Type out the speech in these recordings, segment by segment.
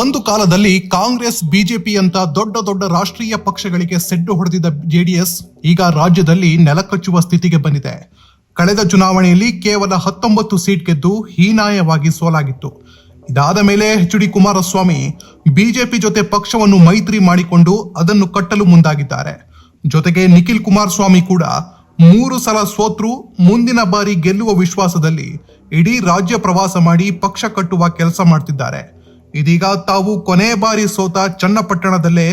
ಒಂದು ಕಾಲದಲ್ಲಿ ಕಾಂಗ್ರೆಸ್ ಬಿಜೆಪಿ ಅಂತ ದೊಡ್ಡ ದೊಡ್ಡ ರಾಷ್ಟ್ರೀಯ ಪಕ್ಷಗಳಿಗೆ ಸೆಡ್ಡು ಹೊಡೆದಿದ್ದ ಜೆಡಿಎಸ್ ಈಗ ರಾಜ್ಯದಲ್ಲಿ ನೆಲಕಚ್ಚುವ ಸ್ಥಿತಿಗೆ ಬಂದಿದೆ. ಕಳೆದ ಚುನಾವಣೆಯಲ್ಲಿ ಕೇವಲ ಹತ್ತೊಂಬತ್ತು ಸೀಟ್ ಗೆದ್ದು ಹೀನಾಯವಾಗಿ ಸೋಲಾಗಿತ್ತು. ಇದಾದ ಮೇಲೆ ಎಚ್ ಡಿ ಕುಮಾರಸ್ವಾಮಿ ಬಿಜೆಪಿ ಜೊತೆ ಪಕ್ಷವನ್ನು ಮೈತ್ರಿ ಮಾಡಿಕೊಂಡು ಅದನ್ನು ಕಟ್ಟಲು ಮುಂದಾಗಿದ್ದಾರೆ. ಜೊತೆಗೆ ನಿಖಿಲ್ ಕುಮಾರಸ್ವಾಮಿ ಕೂಡ ಮೂರು ಸಲ ಸೋತ್ರು, ಮುಂದಿನ ಬಾರಿ ಗೆಲ್ಲುವ ವಿಶ್ವಾಸದಲ್ಲಿ ಇಡೀ ರಾಜ್ಯ ಪ್ರವಾಸ ಮಾಡಿ ಪಕ್ಷ ಕಟ್ಟುವ ಕೆಲಸ ಮಾಡ್ತಿದ್ದಾರೆ. ಇದೀಗ ತಾವು ಕೊನೆ ಬಾರಿ ಸೋತ ಚನ್ನಪಟ್ಟಣದಲ್ಲೇ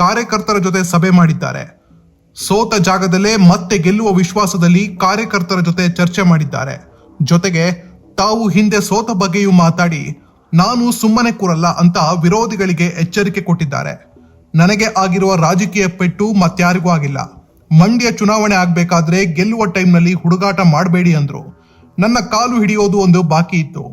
ಕಾರ್ಯಕರ್ತರ ಜೊತೆ ಸಭೆ ಮಾಡಿದ್ದಾರೆ. ಸೋತ ಜಾಗದಲ್ಲೇ ಮತ್ತೆ ಗೆಲ್ಲುವ ವಿಶ್ವಾಸದಲ್ಲಿ ಕಾರ್ಯಕರ್ತರ ಜೊತೆ ಚರ್ಚೆ ಮಾಡಿದ್ದಾರೆ. ಜೊತೆಗೆ ತಾವು ಹಿಂದೆ ಸೋತ ಬಗ್ಗೆಯೂ ಮಾತಾಡಿ, ನಾನು ಸುಮ್ಮನೆ ಕೂರಲ್ಲ ಅಂತ ವಿರೋಧಿಗಳಿಗೆ ಎಚ್ಚರಿಕೆ ಕೊಟ್ಟಿದ್ದಾರೆ. ನನಗೆ ಆಗಿರುವ ರಾಜಕೀಯ ಪೆಟ್ಟು ಮತ್ತಾರಿಗೂ ಆಗಿಲ್ಲ. ಮಂಡ್ಯ ಚುನಾವಣೆ ಆಗ್ಬೇಕಾದ್ರೆ ಗೆಲ್ಲುವ ಟೈಮ್ನಲ್ಲಿ ಹುಡುಗಾಟ ಮಾಡಬೇಡಿ ಅಂದ್ರು. ನನ್ನ ಕಾಲು ಹಿಡಿಯೋದು ಒಂದು ಬಾಕಿ ಇತ್ತು.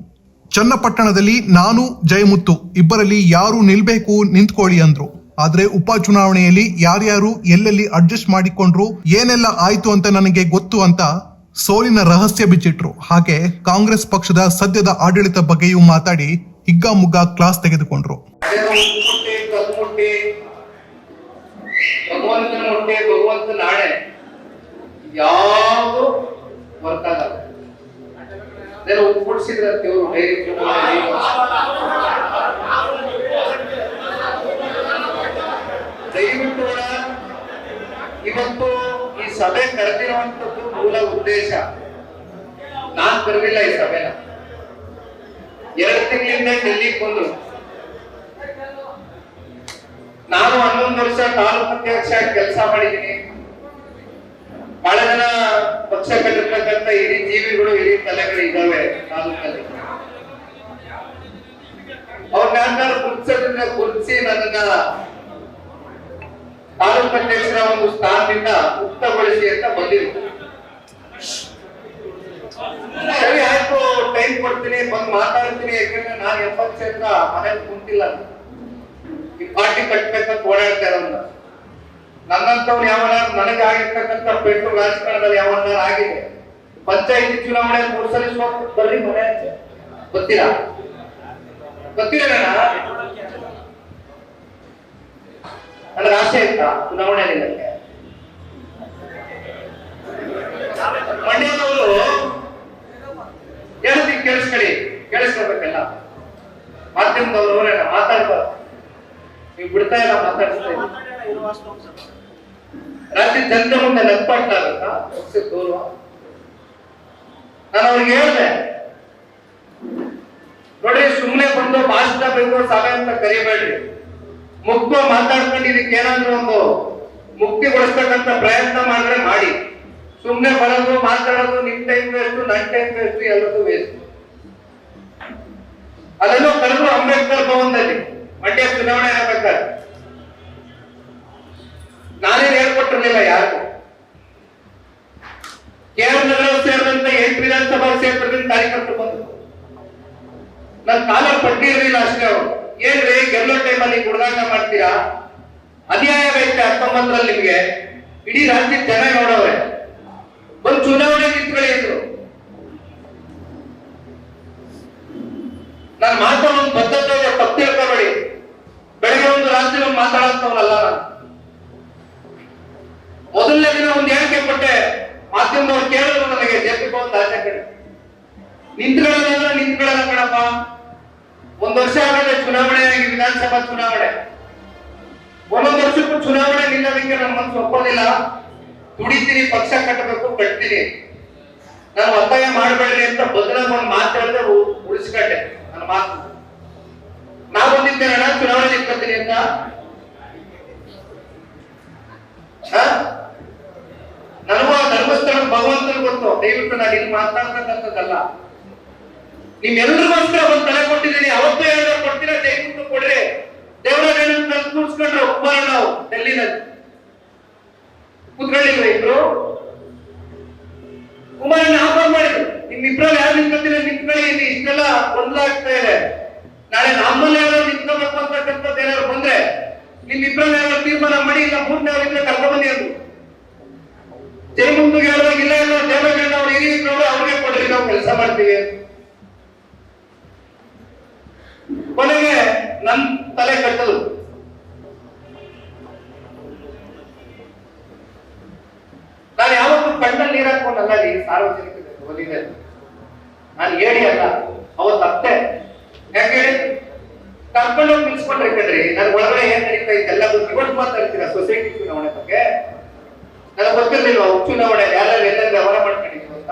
ಚನ್ನಪಟ್ಟಣದಲ್ಲಿ ನಾನು, ಜಯಮುತ್ತು ಇಬ್ಬರಲ್ಲಿ ಯಾರು ನಿಲ್ಬೇಕು ನಿಂತ್ಕೊಳ್ಳಿ ಅಂದ್ರು. ಆದ್ರೆ ಉಪ ಚುನಾವಣೆಯಲ್ಲಿ ಯಾರ್ಯಾರು ಎಲ್ಲೆಲ್ಲಿ ಅಡ್ಜಸ್ಟ್ ಮಾಡಿಕೊಂಡ್ರು, ಏನೆಲ್ಲ ಆಯ್ತು ಅಂತ ನನಗೆ ಗೊತ್ತು ಅಂತ ಸೋಲಿನ ರಹಸ್ಯ ಬಿಚ್ಚಿಟ್ರು. ಹಾಗೆ ಕಾಂಗ್ರೆಸ್ ಪಕ್ಷದ ಸದ್ಯದ ಆಡಳಿತ ಬಗ್ಗೆಯೂ ಮಾತಾಡಿ ಹಿಗ್ಗಾಮುಗ್ಗ ಕ್ಲಾಸ್ ತೆಗೆದುಕೊಂಡ್ರು. ಭಗವಂತನ ಹೊಟ್ಟೆ ಭಗವಂತನ ನಾಳೆ. ಯಾವುದು ವರ್ಕ್ ದೇವ್ರು ಡೈರಿ ದಯವಿಟ್ಟು ಇವತ್ತು ಈ ಸಭೆ ಕರೆದಿರುವಂತದ್ದು ಮೂಲ ಉದ್ದೇಶ. ನಾನ್ ಕರೆದಿಲ್ಲ ಈ ಸಭೆನ. ಎರಡು ತಿಂಗಳಿಂದ ಡೆಲ್ಲಿಗೆ ಬಂದ್ರು ನಾನು ಹನ್ನೊಂದು ವರ್ಷ ತಾಲೂಕು ಅಧ್ಯಕ್ಷ ಕೆಲಸ ಮಾಡಿದ್ದೀನಿ. ಬಹಳ ಜನ ಪಕ್ಷ ಕಟ್ಟಿರ್ತಕ್ಕಂಥ ಇಡೀ ಜೀವಿಗಳು, ಇಡೀ ತಲೆಗಳು ಇದ್ದಾವೆ ತಾಲೂಕಲ್ಲಿ. ಅವ್ರನ್ನ ಕುರ್ಚದಿಂದ ಕುರ್ಚಿ ನನ್ನನ್ನ ತಾಲೂಕು ಅಧ್ಯಕ್ಷರ ಒಂದು ಸ್ಥಾನದಿಂದ ಮುಕ್ತಗೊಳಿಸಿ ಅಂತ ಬಂದಿದ್ರು. ಸರಿ ಆಯ್ತು ಟೈಮ್ ಕೊಡ್ತೀನಿ, ಬಂದು ಮಾತಾಡ್ತೀನಿ, ಯಾಕಂದ್ರೆ ನಾನು ಎಂಬತ್ತು ಕ್ಷೇತ್ರ ಮನೇಲಿ ಕುಂತಿಲ್ಲ. ಈ ಪಾರ್ಟಿ ಕಟ್ಬೇಕಂತ ಓಡಾಡ್ತಾ ಇರೋನ್ನ ನನ್ನಂತವ್ರು ಯಾವನ ನನಗೆ ಆಗಿರ್ತಕ್ಕಂಥ ಪೆಟ್ಟು ರಾಜಕಾರಣದಲ್ಲಿ ಯಾವನ್ನ ಆಗಿದೆ. ಪಂಚಾಯತಿ ಚುನಾವಣೆ ಮೂರು ಸಲ ಬರ್ರಿ ಮನೆ ಗೊತ್ತಿಲ್ಲ. ಗೊತ್ತಿಲ್ಲ ನನಗೆ ಆಸೆ ಇತ್ತ ಚುನಾವಣೆ ನನಗೆ ಮಂಡ್ಯದವರು ಹೇಳ್ತೀನಿ ಕೇಳಿಸ್ಕೊಳ್ಳಿ. ಕೇಳಿಸ್ಕೊಳ್ಬೇಕಲ್ಲ. ಮಾಧ್ಯಮದವರು ಮಾತಾಡ್ಬಾರ್ದು. ನೀವು ಬಿಡ್ತಾ ಇಲ್ಲ, ಮಾತಾಡಿಸ್ತಾ ಇದ್ದೀರಿ. ರಾತ್ರಿ ಚಂದ್ರ ಮುಂದೆ ನಗ್ಪಾಟ್ಲಾಗುತ್ತಾ ಪಕ್ಷದ ಗೌರವ ನಾನು ಅವ್ರಿಗೆ ಹೇಳಿದೆ ನೋಡಿ ಸುಮ್ಮನೆ ಬಂದು ಭಾಷಣ ಬೇಕು ಸಭೆ ಅಂತ ಕರಿಬೇಡ್ರಿ. ಮುಕ್ತ ಮಾತಾಡ್ಕೊಂಡು ಇದಕ್ಕೆ ಏನಾದ್ರೂ ಒಂದು ಮುಕ್ತಿಗೊಳಿಸ್ತಕ್ಕಂಥ ಪ್ರಯತ್ನ ಮಾಡಿದ್ರೆ ಮಾಡಿ. ಸುಮ್ಮನೆ ಬರೋದು, ಮಾತಾಡೋದು ನಿಮ್ ಟೈಮ್ ವೇಸ್ಟ್ ನನ್ ಟೈಮ್ ವೇಸ್ಟ್ ಎಲ್ಲದೂ ವೇಸ್ಟ್ ಅದನ್ನು ಕರೆದು ಅಂಬೇಡ್ಕರ್ ಭವನದಲ್ಲಿ ಮಂಡ್ಯ ಚುನಾವಣೆ ಆಗ್ಬೇಕಾದ್ರೆ. ನಾನೇನು ಹೇಳ್ಕೊಟ್ಟಿರಲಿಲ್ಲ ಯಾರು ಕೇರಳ ನಗರ ಸೇರಿದಂತ ಎಂಟು ವಿಧಾನಸಭಾ ಕ್ಷೇತ್ರದಿಂದ ಕಾರ್ಯಕರ್ತರು ಬಂದರು ನನ್ನ ಕಾಲ ಪಟ್ಟಿ ಇರಲಿಲ್ಲ ಅಷ್ಟೇ ಅವರು. ಏನ್ರಿ ಗೆಲ್ಲೋ ಟೈಮಲ್ಲಿ ಗುಡಗಾಟ ಮಾಡ್ತೀರಾ? ಅನ್ಯಾಯವಾಯ್ತು ಹತ್ತೊಂಬತ್ತರಲ್ಲಿ ನಿಮ್ಗೆ. ಇಡೀ ರಾಜ್ಯದ ಜನ ನೋಡವ್ರೆ. ಒಂದು ಚುನಾವಣೆ ನಿಂತ್ಕೊಳ್ಳಿ ಅಂದ್ರು. ನಾನು ಮಾತು ಒಂದು ಬದ್ಧತೆ ತಪ್ಪು ತಿಳ್ಕೊಬೇಡಿ ಬೆಳಗ್ಗೆ ಒಂದು ರಾಜ್ಯ ಒಂದು ಮಾಧ್ಯಮದವ್ರು ಕೇಳಿದ್ರು ನನಗೆ, ಜೆಪಿ ಒಂದು ಆಸೆ ಕಡೆ. ನಿಂತ್ಕೊಳ್ಳೋದಂದ್ರೆ ನಿಂತ್ಕೊಳ್ಳೋದ ಕಣಪ್ಪ. ಒಂದ್ ವರ್ಷ ಆಗಿದೆ ಚುನಾವಣೆ ಆಗಿ, ವಿಧಾನಸಭಾ ಚುನಾವಣೆ. ಒಂದೊಂದು ವರ್ಷಕ್ಕೂ ಚುನಾವಣೆ ನಿಲ್ಲೋದಕ್ಕೆ ನನ್ನ ಮನಸ್ಸು ಒಪ್ಪೋದಿಲ್ಲ ದುಡಿತೀನಿ, ಪಕ್ಷ ಕಟ್ಟಬೇಕು, ಕಟ್ತೀನಿ. ನಾನು ಒತ್ತಾಯ ಮಾಡಬೇಡ್ರಿ ಅಂತ ಬದಲಾಗಿ ಒಂದು ಮಾತು ಹೇಳಿದ್ರೆ ಉಳಿಸ್ಕೊಂಡೆ ನನ್ನ ಮಾತು. ನಾ ಬಂದಿದ್ದೇನೆ ಚುನಾವಣೆ ನಿಂತ್ಕೊತೀನಿ ಅಂತ ಹ? ನನಗೂ ಆ ಭಗವಂತನ ಗೊತ್ತು ದಯವಿಟ್ಟು ನಾನು ಇಲ್ಲಿ ಮಾತಾಡ್ತಕ್ಕಂಥದ್ದಲ್ಲ. ನಿಮ್ಮೆಲ್ಲರಿಗೋಸ್ಕರ ಒಂದು ತಲೆ ಕೊಟ್ಟಿದ್ದೀನಿ. ಅವತ್ತು ಏನಾದ್ರು ಕೊಡ್ತೀರಾ? ದಯವಿಟ್ಟು ಕೊಡ್ರಿ. ದೇವರ ಕೂರ್ಸ್ಕೊಂಡ್ರೆ ಒಬ್ಬರ ನಾವು ಡೆಲ್ಲಿನಲ್ಲಿ ಕುತ್ಕೊಳ್ಳಿಲ್ವ ಇಬ್ರು? ಕುಮಾರನ ಆಫರ್ ಮಾಡಿದ್ರು. ನಿಮ್ ಯಾರು ನಿಂತ್ಕೊತೀರ ನಿಂತ್ಕೊಳ್ಳಿ. ಇಲ್ಲಿ ಇಷ್ಟೆಲ್ಲ ಗೊಂದಲ ಆಗ್ತಾ ಇದೆ. ನಾಳೆ ನಮ್ಮಲ್ಲಿ ಯಾರು ನಿಂತ್ಕೋಬೇಕು ಅಂತಕ್ಕಂಥದ್ದು ಏನಾದ್ರು ಬಂದ್ರೆ ನಿಮ್ ಇಬ್ರಲ್ಲಿ ಯಾರು ತೀರ್ಮಾನ ಮಾಡಿ ಇಲ್ಲ, ಮೂರನೇ ಅವರಿಂದ ಕರ್ಕೊಂಡ್ಬನ್ನಿ ಜಯಮುಂದಿಗೆ ಹೇಳುವಾಗ ಇಲ್ಲ ಇಲ್ಲ ದೇವೇಗೌಡ ಅವ್ರು ಹಿರಿಯರು ಅವ್ರಿಗೆ ಕೊಡ್ರಿ ನಾವು ಕೆಲಸ ಮಾಡ್ತೀವಿ ಕೊನೆಗೆ ನನ್ ತಲೆ ಕಟ್ಟಲು ನಾನು ಯಾವತ್ತೂ ಕಣ್ಣಲ್ಲಿ ನೀರು ಹಾಕೊಂಡಲ್ಲ ರೀ ಸಾರ್ವಜನಿಕ ವಲಯದಲ್ಲಿ ನಾನು ಹೇಳಿ ಅಲ್ಲ ಅವತ್ತು ಅತ್ತೆ ಯಾಕೆ ಕರ್ಕೊಂಡು ನಿಲ್ಸ್ಕೊಂಡ್ರೆ ಕಣ್ರಿ ನನ್ ಒಳಗಡೆ ಏನ್ ನಡೀತಾ ಇದೆಲ್ಲ ಇವತ್ತು ಮಾತಾಡ್ತೀರಾ ಸೊಸೈಟಿ ಚುನಾವಣೆ ಬಗ್ಗೆ? ನನಗೆ ಗೊತ್ತಿರ್ಲಿಲ್ವಾ? ಉಪಚುನಾವಣೆ ಯಾರು ಎಲ್ಲೆಲ್ಲಿ ವ್ಯವಹಾರ ಮಾಡ್ಕೊಂಡಿದ್ರು ಅಂತ?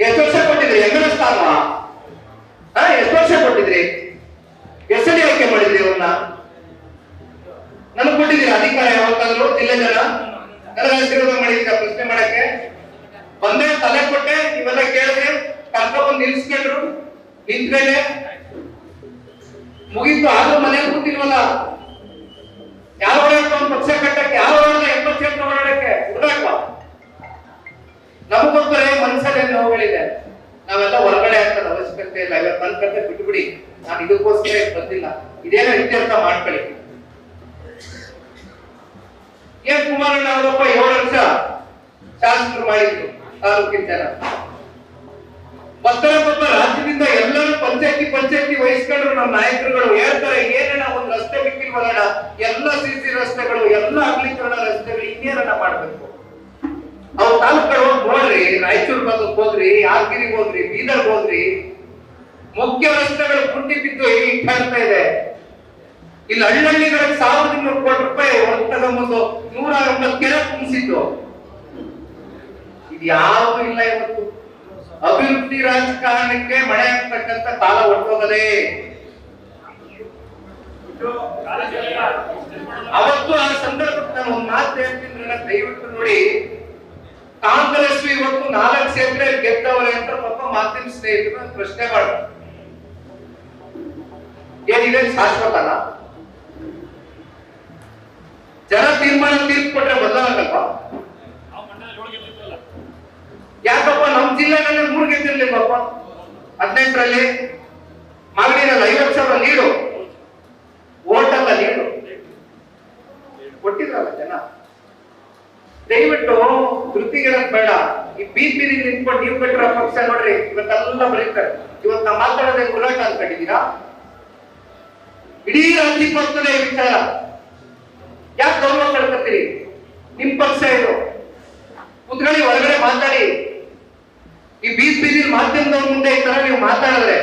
ಎಷ್ಟು ವರ್ಷ ಕೊಟ್ಟಿದ್ರಿ? ಎಂ ಎಲ್ ಎ ಸ್ಥಾನ ಹಾ, ಎಷ್ಟು ವರ್ಷ ಕೊಟ್ಟಿದ್ರಿ? ಎಷ್ಟನೇ ಆಯ್ಕೆ ಮಾಡಿದ್ರಿ ಅವ್ರನ್ನ? ನನಗೆ ಕೊಟ್ಟಿದ್ದೀರಿ ಅಧಿಕಾರ ಯಾವತ್ತಾದ್ರು? ಜಿಲ್ಲೆ ಜನ ನನಗೆ ಪ್ರಶ್ನೆ ಮಾಡಕ್ಕೆ? ಬಂದೆ ತಲೆ ಕೊಟ್ಟೆ, ಇವೆಲ್ಲ ಕೇಳಿದೆ ಬಂದು ನಿಲ್ಸ್ಕೊಂಡ್ರು ನಿಂತ್ಮೇಲೆ ಮುಗಿತು, ಆದ್ರೂ ಮನೇಲಿ ಕೂತಿಲ್ವಲ್ಲ? ಯಾವ ಪಕ್ಷ ಕಟ್ಟಕ್ಕೆ, ಯಾವ ಎಂಬತ್ತು ನಾವೆಲ್ಲ ಹೊರಗಡೆ ಆಗ್ತದೆ ಅವಶ್ಯಕತೆ ಇಲ್ಲ. ಇವತ್ತು ನನ್ನ ಕತೆ ಬಿಟ್ಬಿಡಿ. ನಾನು ಇದಕ್ಕೋಸ್ಕರ ಬಂದಿಲ್ಲ. ಇದೇನೋ ಇತ್ಯರ್ಥ ಮಾಡ್ಕೊಳ್ಳಿ. ಏನ್ ಕುಮಾರಣ್ಣ ಅವರಪ್ಪ ಏಳು ವರ್ಷ ಶಾಸಕರು ಮಾಡಿದ್ರು ತಾಲೂಕಿನ ಜನ. ಪತ್ರಗೊಬ್ಬ ರಾಜ್ಯದಿಂದ ಎಲ್ಲರೂ ಪಂಚಾಯತಿ ಪಂಚಾಯತಿ ವಹಿಸ್ಕೊಂಡ್ರು ನಮ್ಮ ನಾಯಕರುಗಳು. ಹೇಳ್ತಾರೆ, ಏನೇನ ಒಂದು ರಸ್ತೆ ಬಿಟ್ಟಿಲ್ವಲ್ಲ ಎಲ್ಲ ಸಿಸಿ ರಸ್ತೆಗಳು, ಎಲ್ಲ ಅಗಲೀಕರಣ ರಸ್ತೆಗಳು ಇನ್ನೇನಣ್ಣ ಮಾಡ್ಬೇಕು ಅವು ತಾಲೂಕುಗಳು ರಾಯಚೂರ್ ಬಂದಕ್ಕೆ ಹೋಗ್ರಿ ಯಾದಗಿರಿಗೆ ಹೋದ್ರಿ ಬೀದರ್ಗೆ ಹೋದ್ರಿ, ಮುಖ್ಯ ರಸ್ತೆಗಳು ಗುಂಡಿ ಬಿದ್ದು ಇಟ್ಟಾಡ್ತಾ ಇದೆ? ಇಲ್ಲಿ ಹಳ್ಳಹಳ್ಳಿಗಳಿಗೆ ಸಾವಿರದ ಇನ್ನೂರು ಕೋಟಿ ರೂಪಾಯಿ ತಗೊಂಬಂದು ನೂರ ಒಂಬತ್ತು ಕೆರೆ ತುಂಬಿಸಿದ್ದು. ಇದು ಯಾವುದು ಇಲ್ಲ ಇವತ್ತು. ಅಭಿವೃದ್ಧಿ ರಾಜಕಾರಣಕ್ಕೆ ಮಳೆ ಆಗ್ತಕ್ಕಂಥ ಕಾಲ ಹೊರಟೋಗದೆ. ಅವತ್ತು ಆ ಸಂದರ್ಭಕ್ಕೆ ನಾನು ಒಂದು ಮಾತು ಹೇಳ್ತೀನಿ, ದಯವಿಟ್ಟು ನೋಡಿ. ಕಾಂಗ್ರೆಸ್ ಇವತ್ತು ನಾಲ್ಕು ಕ್ಷೇತ್ರ ಗೆದ್ದವರೆ ಅಂತ ಪಾಪ ಮಾತಿನ ಸ್ನೇಹಿತರು ಪ್ರಶ್ನೆ ಮಾಡ ಏನಿದೆ ಶಾಶ್ವತನ? ಜನ ತೀರ್ಮಾನ ತೀರ್ಪು ಕೊಟ್ರೆ ಬದಲಾಗಲ್ವಾ? ಯಾಕಪ್ಪ ನಮ್ ಜಿಲ್ಲೆನಲ್ಲಿ ಮೂರು ಗೆದ್ದಿರ್ಲಿಲ್ಲಪ್ಪ? ಹದಿನೆಂಟರಲ್ಲಿ ಮಾಗಡಿನಲ್ಲಿ ಐವತ್ತು ಸಾವಿರ ನೀರು ಓಟ್ ಅಲ್ಲ ನೀರು ಕೊಟ್ಟಿದ್ರಲ್ಲ ಜನ? ದಯವಿಟ್ಟು ಧೃತಿಗೆಳಕ್ ಬೇಡ. ಈ ಬಿಪಿ ನಿಂತ್ಕೊಂಡು ನೀವು ಕಟ್ಟಿರೋ ಪಕ್ಷ ನೋಡ್ರಿ, ಇವತ್ತೆಲ್ಲ ಬರೀತಾರೆ. ಇವತ್ತು ನಾವು ಮಾತಾಡೋದೇ ಗುಲಾಟ ಅನ್ಕೊಂಡಿದ್ದೀರಾ ಇಡೀ ರಾಜ್ಯ ಪಕ್ಷದ ವಿಚಾರ. ಯಾಕೆ ಗೌರವ ಕಳ್ಕೊತೀರಿ? ನಿಮ್ ಪಕ್ಷ ಇದು. ಕುತ್ಕೊಳ್ಳಿ, ಹೊರಗಡೆ ಮಾತಾಡಿ. ಈ ಬೀದ್ ಬೀದಿಲ್ ಮಾಧ್ಯಮದವ್ರ ಮುಂದೆ ಈ ತರ ನೀವು ಮಾತಾಡಿದ್ರೆ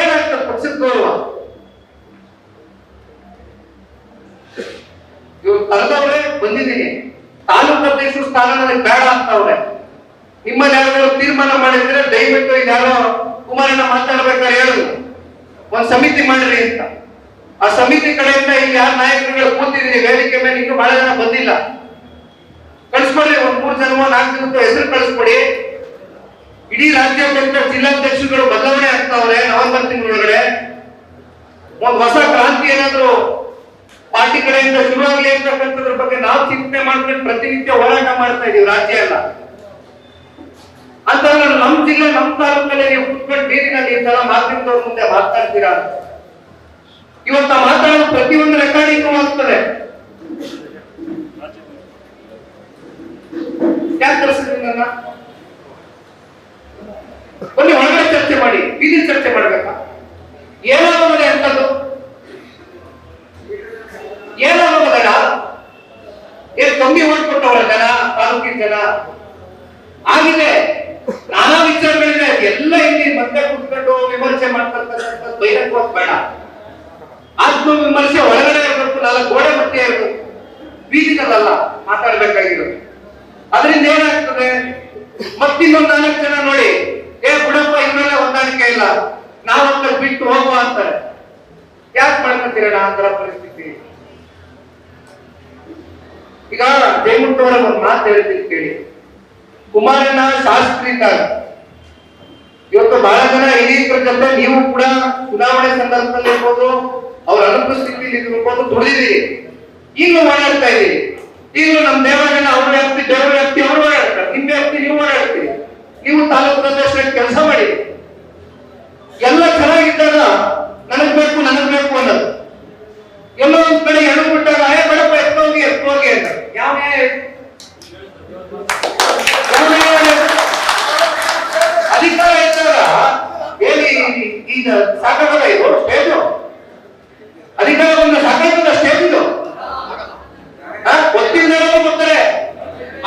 ಏನಾಗ್ತದೆ ಪಕ್ಷದ ಗೌರವ? ಇವ್ರು ಕರೆದವ್ರೆ ಬಂದಿದ್ದೀನಿ. ತಾಲೂಕು ಅಧ್ಯಕ್ಷರು ಸ್ಥಾನ ನನಗೆ ಬೇಡ ಅಂತವ್ರೆ ನಿಮ್ಮಲ್ಲಿ ಯಾರಾದ್ರೂ ತೀರ್ಮಾನ ಮಾಡಿದ್ರೆ ದಯವಿಟ್ಟು ಇದ್ಯಾರೋ ಕುಮಾರಣ್ಣ ಮಾತಾಡ್ಬೇಕಾದ್ರೆ ಹೇಳುದು. ಒಂದ್ ಸಮಿತಿ ಮಾಡ್ರಿ ಅಂತ. ಆ ಸಮಿತಿ ಕಡೆಯಿಂದ ಇಲ್ಲಿ ಯಾರು ನಾಯಕರುಗಳು ಕೂತಿದ್ದೀನಿ ವೇದಿಕೆ ಮೇಲೆ ಇನ್ನು ಬಹಳ ಜನ ಬಂದಿಲ್ಲ. ಕಳಿಸ್ಕೊಡ್ರಿ, ಒಂದ್ ಮೂರ್ ಜನ ನಾಲ್ಕು ಜನಕ್ಕೆ ಹೆಸರು ಕಳಿಸ್ಕೊಡಿ. ಇಡೀ ರಾಜ್ಯಾದ್ಯಂತ ಜಿಲ್ಲಾಧ್ಯಕ್ಷರುಗಳು ಬದಲಾವಣೆ ಆಗ್ತಾವ್ರೆ ನವೆಂಬರ್ ತಿಂಗಳೊಳಗಡೆ. ಒಂದ್ ಹೊಸ ಕ್ರಾಂತಿ ಏನಾದ್ರು ಪಾರ್ಟಿ ಕಡೆಯಿಂದ ಶುರುವಾಗಲಿ ಅಂತಕ್ಕಂಥದ್ರ ಬಗ್ಗೆ ನಾವು ಚಿಂತನೆ ಮಾಡ್ಕೊಂಡು ಪ್ರತಿನಿತ್ಯ ಹೋರಾಟ ಮಾಡ್ತಾ ಇದೀವಿ ರಾಜ್ಯ ಎಲ್ಲ. ಅಂತಂದ್ರೆ ನಮ್ ಜಿಲ್ಲೆ, ನಮ್ ತಾಲೂಕಲ್ಲಿ ನೀವು ಕುತ್ಕೊಂಡು ಬೀದಿನಲ್ಲಿ ಈ ತರ ಮಾಧ್ಯಮದವ್ರ ಮುಂದೆ ಮಾತಾಡ್ತೀರಾ ಇವತ್ತ ಮಾತಾಡೋದು ಪ್ರತಿಯೊಂದು ರೆಕಾರ್ಡಿಂಗ್ ಆಗ್ತದೆ ಯಾಕೆ ಕಳಿಸಿದ್ರಿ ಚರ್ಚೆ ಮಾಡಿ ಬೀದಿ ಚರ್ಚೆ ಮಾಡ್ಬೇಕಾ? ಏನಾದ್ರೂ ಅಂತದ್ದು ಕಮ್ಮಿ ಓಟ್ ಜನ, ತಾಲೂಕಿನ ಜನ. ಆಗಿದೆ ನಾನಾ ವಿಚಾರಗಳಿದೆ ಎಲ್ಲ ಇಲ್ಲಿ ಮತ್ತೆ ಕುತ್ಕೊಂಡು ವಿಮರ್ಶೆ ಮಾಡ್ತಕ್ಕಂಥ ಬಹಿರಂಗವಾಗಿ ಬೇಡ. ಆತ್ಮ ವಿಮರ್ಶೆ ಒಳಗಡೆ ಇರಬೇಕು, ನಾಲ್ಕು ಗೋಡೆ ಮಧ್ಯೆ ಇರಬೇಕು. ಬೀದಿನಲ್ಲ ಮಾತಾಡ್ಬೇಕಾಗಿರೋದು. ಅದರಿಂದ ಏನಾಗ್ತದೆ? ಮತ್ತಿನ್ನೊಂದು ನಾಲ್ಕು ಜನ ನೋಡಿ, ಏ ಬಿಡಪ್ಪ ಇನ್ಮೇಲೆ ಹೊಂದಾಣಿಕೆ ಇಲ್ಲ. ನಾವಂತ ಬಿಟ್ಟು ಹೋಗುವ ಅಂತಾರೆ. ಯಾಕೆ ಮಾಡ್ಕೊತೀರ ಆ ತರ ಪರಿಸ್ಥಿತಿ? ಈಗ ಜಯಮುಟ್ಟವರ ಒಂದು ಮಾತು ಹೇಳ್ತೀನಿ ಕೇಳಿ. ಕುಮಾರಣ್ಣ ಶಾಸ್ತ್ರಿ ಇದ್ದಾಗ ಇವತ್ತು ಬಹಳ ಜನ ಹಿರಿಯರ ನೀವು ಕೂಡ ಚುನಾವಣೆ ಸಂದರ್ಭದಲ್ಲಿ ಇರ್ಬೋದು, ಅವ್ರ ಅನುಪಸ್ಥಿತಿಯಲ್ಲಿ ಇರ್ಬೋದು ತುಳಿದಿರಿ ಈಗಲೂ ಓಡಾಡ್ತಾ ಇದ್ದೀರಿ. ಈಗಲೂ ನಮ್ಮ ದೇವರಣ್ಣ ಅವ್ರ ವ್ಯಾಪ್ತಿ, ದೇವರ ವ್ಯಾಪ್ತಿ, ಅವ್ರು ಓಡಾಡ್ತಾರೆ. ನಿಮ್ಮ ವ್ಯಾಪ್ತಿ, ನೀವು ಓಡಾಡ್ತೀರಿ. ನೀವು ತಾಲೂಕು ಪ್ರದೇಶದಲ್ಲಿ ಕೆಲಸ ಮಾಡಿ ಎಲ್ಲ ಚೆನ್ನಾಗಿದ್ದಾಗ ನನಗ್ ಬೇಕು ನನಗ್ ಬೇಕು ಅನ್ನೋದು ಎಲ್ಲೋ ಒಂದ್ ಕಡೆ ಎಣ್ಣು ಬಿಟ್ಟಾಗ ಏ ಬೇಡಪ್ಪ ಎತ್ತೋಗಿ ಎತ್ತೋಗಿ ಅಂತ ಯಾವ ನ್ಯಾಯ ಇದು? ಯಾವ ನ್ಯಾಯ ಇದು? ಅಧಿಕಾರ ಇದ್ದಾಗ ಹೇಳಿ ಈಗ ಸಾಕಾಗಲ್ಲ ಇದು ಸ್ಟೇಜು ಅಧಿಕಾರ ಬಂದ ಸಾಕಾಗಲ್ಲ ಸ್ಟೇಜ್ ಇದು ಗೊತ್ತಿಲ್ಲದವರು ಬರ್ತಾರೆ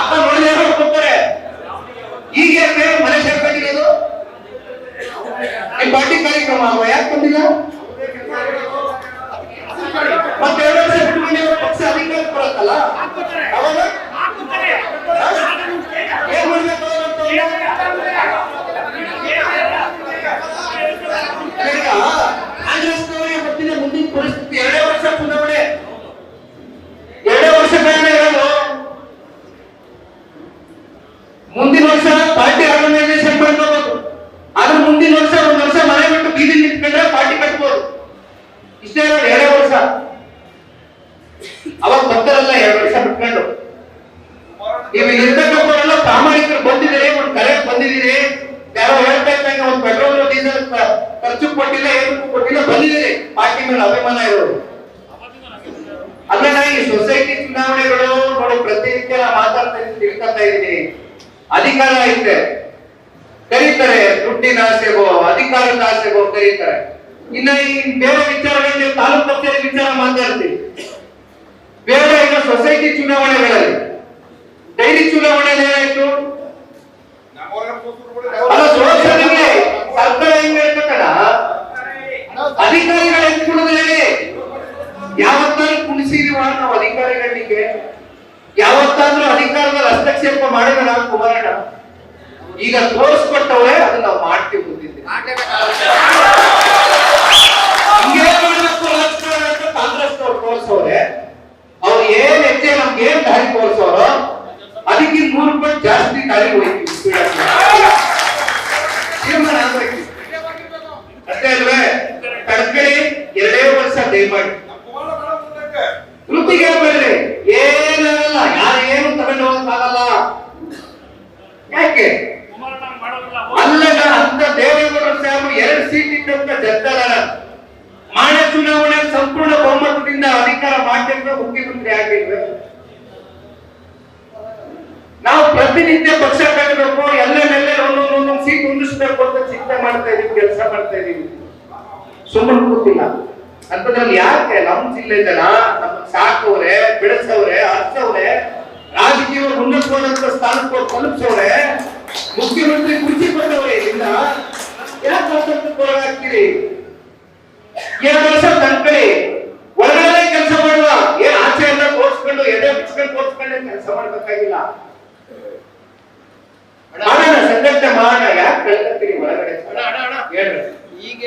ಅಕ್ಕ ನೋಡಿದವರು ಬರ್ತಾರೆ ಈಗ ಯಾಕೆ ಮನೆ ಸೇರ್ಕೊಂಡಿರೋದು ಈ ಪಾರ್ಟಿ ಕಾರ್ಯಕ್ರಮ ಅಲ್ವಾ ಯಾಕೆ ಬಂದಿಲ್ಲ ಮತ್ತೆ ಎರಡು ವರ್ಷ ಬಿಟ್ಟು ಬಂದು ಇವ್ರ ಪಕ್ಷ ಅಧಿಕಾರಕ್ಕೆ ಬರುತ್ತಲ್ಲ ಅವಾಗ ಏನ್ ಮಾಡ್ಬೇಕು ಅವ್ರು? ಈಗ ಕಾಂಗ್ರೆಸ್ನವರಿಗೆ ಗೊತ್ತಿದೆ ಮುಂದಿನ ಪರಿಸ್ಥಿತಿ ಎರಡೇ ವರ್ಷ ಚುನಾವಣೆ ಎರಡೇ ವರ್ಷ ಕಾರಣ ಇರೋದು ಮುಂದಿನ ವರ್ಷ ಪಾರ್ಟಿ ಆರ್ಗನೈಸೇಷನ್ ಮಾಡ್ಕೋಬಹುದು ಆದ್ರೆ ಮುಂದಿನ ವರ್ಷ ಒಂದ್ ವರ್ಷ ಮನೆ ಬಿಟ್ಟು ಬೀದಿ ನಿಂತ್ಕೊಂಡ್ರೆ ಪಾರ್ಟಿ ಕಟ್ಬೋದು ಇಷ್ಟೇ ಇರೋದು ಎರಡೇ ವರ್ಷ ಅವಾಗ ಬರ್ತಾರಲ್ಲ ಎರಡು ವರ್ಷ ಬಿಟ್ಕೊಂಡು ನೀವು ಇರ್ತಕ್ಕಂಥವರೆಲ್ಲ ಪ್ರಾಮಾಣಿಕರು ಬಂದಿದ್ದೀರಿ ಒಂದು ಕರೆ ಬಂದಿದ್ದೀರಿ ಯಾರೋ ಹೇಳ್ತಾ ಇದ್ದಂಗೆ ಒಂದು ಪೆಟ್ರೋಲ್ ಡೀಸೆಲ್ ಖರ್ಚು ಕೊಟ್ಟಿಲ್ಲ ಏನಕ್ಕೂ ಕೊಟ್ಟಿಲ್ಲ ಬಂದಿದ್ದೀರಿ ಅಭಿಮಾನ ಇರೋದು. ಅಲ್ಲ ಈ ಸೊಸೈಟಿ ಚುನಾವಣೆಗಳು ನೋಡಿ ಪ್ರತಿನಿತ್ಯ ಮಾತಾಡ್ತಾ ತಿಳ್ಕೊತಾ ಇದ್ದೀನಿ. ಅಧಿಕಾರ ಐತೆ ಕರೀತಾರೆ ದುಡ್ಡಿನ ಆಸೆಗೋ ಅಧಿಕಾರದ ಆಸೆಗೋ ಕರೀತಾರೆ. ಇನ್ನ ಈ ಬೇರೆ ವಿಚಾರಗಳಲ್ಲಿ ತಾಲೂಕು ಕಚೇರಿ ವಿಚಾರ ಮಾತಾಡ್ತೀವಿ ಬೇರೆ ಈಗ ಸೊಸೈಟಿ ಚುನಾವಣೆಗಳಲ್ಲಿ ಡೈಲಿ ಚುನಾವಣೆಯಲ್ಲಿ ಏನಾಯ್ತು? ಯಾವತ್ತಾದ್ರೂ ಕುಣಿಸಿದೀವ ನಾವು ಅಧಿಕಾರಿಗಳಿಗೆ ಯಾವತ್ತಾದ್ರೂ ಅಧಿಕಾರದಲ್ಲಿ ಹಸ್ತಕ್ಷೇಪ ಮಾಡಿದ ಕುಮಾರಣ್ಣ. ಈಗ ತೋರಿಸ್ಕೊಟ್ಟವ್ರೆ ಅದನ್ನ ನಾವು ಮಾಡ್ತೀವಿ ಗೊತ್ತಿದ್ದೆ ಹಿಂಗೇ ಮಾಡ್ಬೇಕು ರಾಜಕಾರಣ ಅಂತ ಕಾಂಗ್ರೆಸ್ನವ್ರು ತೋರಿಸವ್ರೆ ಅವ್ರು ಏನ್ ಹೆಜ್ಜೆ ನಮ್ಗೆ ಏನ್ ದಾರಿ ತೋರಿಸೋರು ಅದಕ್ಕೆ ನೂರು ರೂಪಾಯಿ ಜಾಸ್ತಿ ದಾರಿ ಹೋಯ್ತೀವಿ ತೀರ್ಮಾನ ಆಗ್ಬೇಕು ಅಷ್ಟೇ ಅಲ್ವೇ ಕಡ್ಕಳಿ ಎರಡೇ ವರ್ಷ ದಯಮಾಡಿ ಕೃತಿಗೆ ಬರ್ರಿ ಏನಾಗಲ್ಲ ಯಾರು ಏನು ತಗೊಂಡು ಹೋಗಕ್ಕಾಗಲ್ಲ ಯಾಕೆ ಅಲ್ಲದ ಅಂತ ದೇವೇಗೌಡ ಸಾಹೇಬರು ಎರಡು ಸೀಟ್ ಇದ್ದಂತ ಜಡ್ಡರ ಮಾನ್ಯ ಚುನಾವಣೆ ಸಂಪೂರ್ಣ ಬಹುಮತದಿಂದ ಅಧಿಕಾರ ಮಾಡಿದ್ರೆ ಮುಖ್ಯಮಂತ್ರಿ ನಾವು ಪ್ರತಿನಿತ್ಯ ಪಕ್ಷ ಕಟ್ಟಬೇಕು ಎಲ್ಲೆಲ್ಲೆಲ್ಲ ಒಂದೊಂದು ಒಂದೊಂದು ಸೀಟ್ ಹೊಂದಿಸ್ಬೇಕು ಅಂತ ಚಿಂತೆ ಮಾಡ್ತಾ ಇದೀವಿ ಕೆಲಸ ಮಾಡ್ತಾ ಇದೀವಿ. ಸುಮ್ಮನೆ ಕೂತಿಲ್ಲ. ಅಂತದ್ರಲ್ಲಿ ಯಾಕೆ? ನಮ್ಮ ಜಿಲ್ಲೆ ಜನ ನಮ್ಮ ಸಾಕವ್ರೆ ಬೆಳೆಸವ್ರೆ ಹರ್ಸವ್ರೆ ರಾಜಕೀಯ ಉನ್ನತವಾದಂತ ಸ್ಥಾನಕ್ಕೆ ತಲುಪಿಸವ್ರೆ ಮುಖ್ಯಮಂತ್ರಿ ಕುರ್ಚಿ ಬಂದವರೇ ಇಲ್ಲ ಯಾಕೆ ಮತ್ತೊಂದು ಕೊರಗಾಗ್ತೀರಿ ಎರಡು ವರ್ಷ ಕಣ್ಕಳಿ ಒಳಗಡೆ ಕೆಲಸ ಮಾಡುವ ಏನ್ ಆಚೆ ಎಲ್ಲ ತೋರಿಸ್ಕೊಂಡು ಎದೆ ಮುಚ್ಕೊಂಡು ತೋರಿಸ್ಕೊಂಡೆ ಕೆಲಸ ಮಾಡ್ಬೇಕಾಗಿಲ್ಲ. ಮಾಡೋಣ ಸಂಘಟನೆ ಮಾಡೋಣ ಯಾಕೆ ಕಳ್ಕೊತೀರಿ ಒಳಗಡೆ ಹೇಳ್ರಿ. ಈಗ